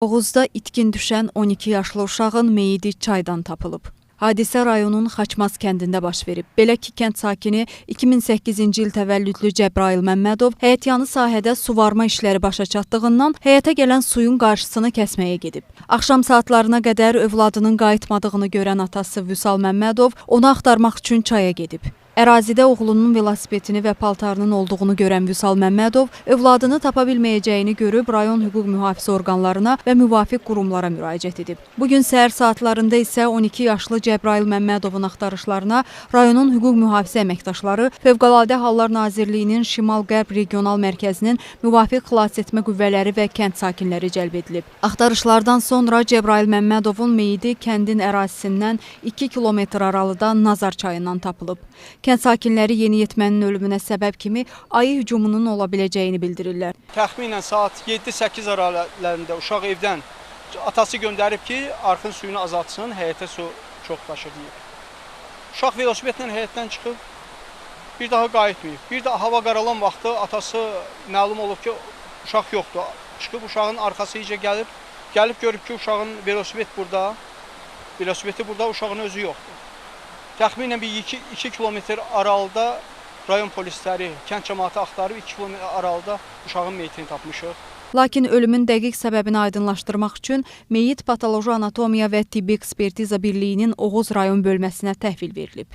Oğuzda itkin düşən 12 yaşlı uşağın meyidi çaydan tapılıb. Hadisə rayonun Xaçmaz kəndində baş verib. Belə ki, kənd sakini 2008-ci il təvəllüdlü Cəbrayıl Məmmədov həyətyanı sahədə suvarma işləri başa çatdığından həyətə gələn suyun qarşısını kəsməyə gedib. Axşam saatlarına qədər övladının qayıtmadığını görən atası Vüsal Məmmədov onu axtarmaq üçün çaya gedib. Ərazidə oğlunun velosipedini və paltarının olduğunu görən Vüsal Məmmədov övladını tapa bilməyəcəyini görüb rayon hüquq mühafizə orqanlarına və müvafiq qurumlara müraciət edib. Bu gün səhər saatlarında isə 12 yaşlı Cəbrayıl Məmmədovun axtarışlarına rayonun hüquq mühafizə əməkdaşları Fövqəladə Hallar Nazirliyinin Şimal-Qərb regional mərkəzinin müvafiq xilasetmə qüvvələri və kənd sakinləri cəlb edilib. Axtarışlardan sonra Cəbrayıl Məmmədovun meyidi kəndin ərazisindən 2 kilometr aralıda Nazar çayından tapılıb. Kənd sakinləri yeniyetmənin ölümünə səbəb kimi ayı hücumunun ola biləcəyini bildirirlər. Təxminən saat 7-8 aralarında uşaq evdən atası göndərib ki, arxın suyunu azaltsın, həyətə su çox daşır deyib. Uşaq velosipedlə həyətdən çıxıb, bir daha qayıtmayıb. Bir də hava qaralan vaxtı atası məlum olub ki, uşaq yoxdur. Çıxıb uşağın arxası icə gəlib, gəlib görüb ki, uşağın velosiped burada, velosipedi burada, uşağın özü yoxdur. Təxminən bir 2, 2 kilometr aralıda rayon polisləri, kənd cəmaatı axtarıb 2 kilometr aralıda uşağın meyitini tapmışıq. Lakin ölümün dəqiq səbəbini aydınlaşdırmaq üçün meyit patoloji anatomiya və tibbi ekspertiza birliyinin Oğuz rayon bölməsinə təhvil verilib.